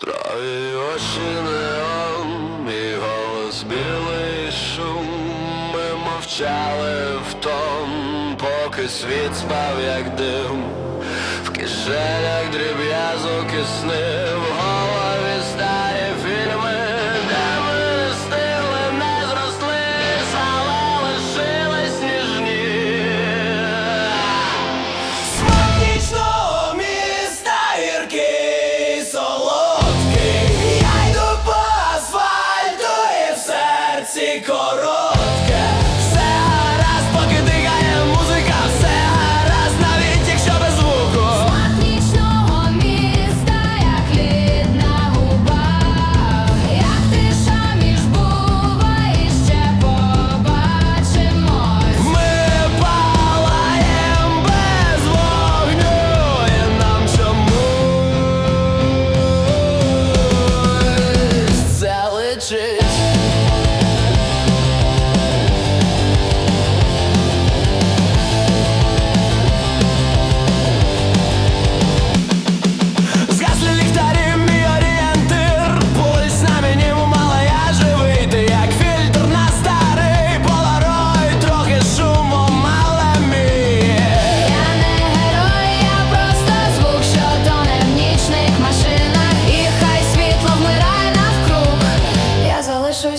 Траві очі неон, мій голос білий шум. Ми мовчали в тон, поки світ спав, як дим. В кишенях дріб'язок і сни, серці коротке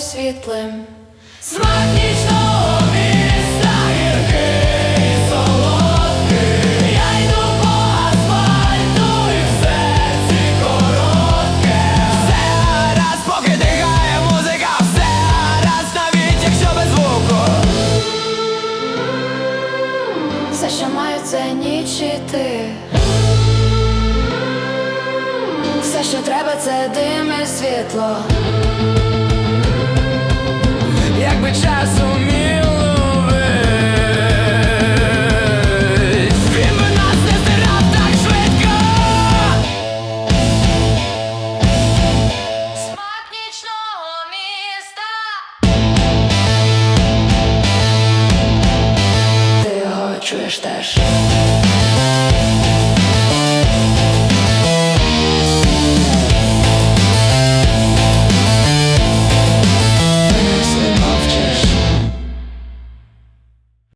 залишусь світлим. Нічного міста гіркий, солодкий Я йду по асфальту і в серці коротке Все поки дихає музика, все гаразд, навіть якщо без звуку Все, що маю, це. Все, що треба, це дим і світло. Чуєш теж.